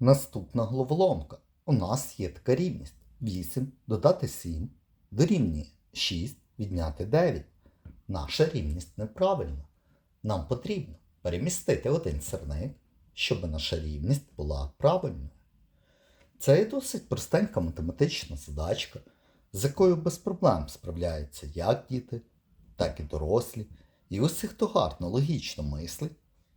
Наступна головоломка. У нас є така рівність. 8 додати 7 дорівнює 6 відняти 9. Наша рівність неправильна. Нам потрібно перемістити один сирник, щоб наша рівність була правильною. Це є досить простенька математична задачка, з якою без проблем справляються як діти, так і дорослі. І усі, хто гарно логічно мислить,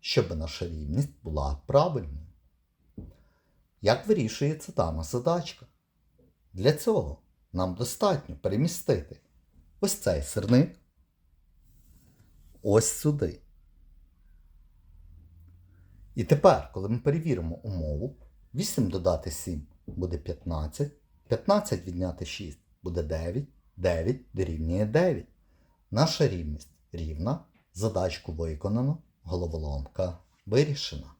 щоб наша рівність була правильною. Як вирішується дана задачка? Для цього нам достатньо перемістити ось цей сирник ось сюди. І тепер, коли ми перевіримо умову, 8 додати 7 буде 15, 15 відняти 6 буде 9, 9 дорівнює 9. Наша рівність рівна, задачку виконано, головоломка вирішена.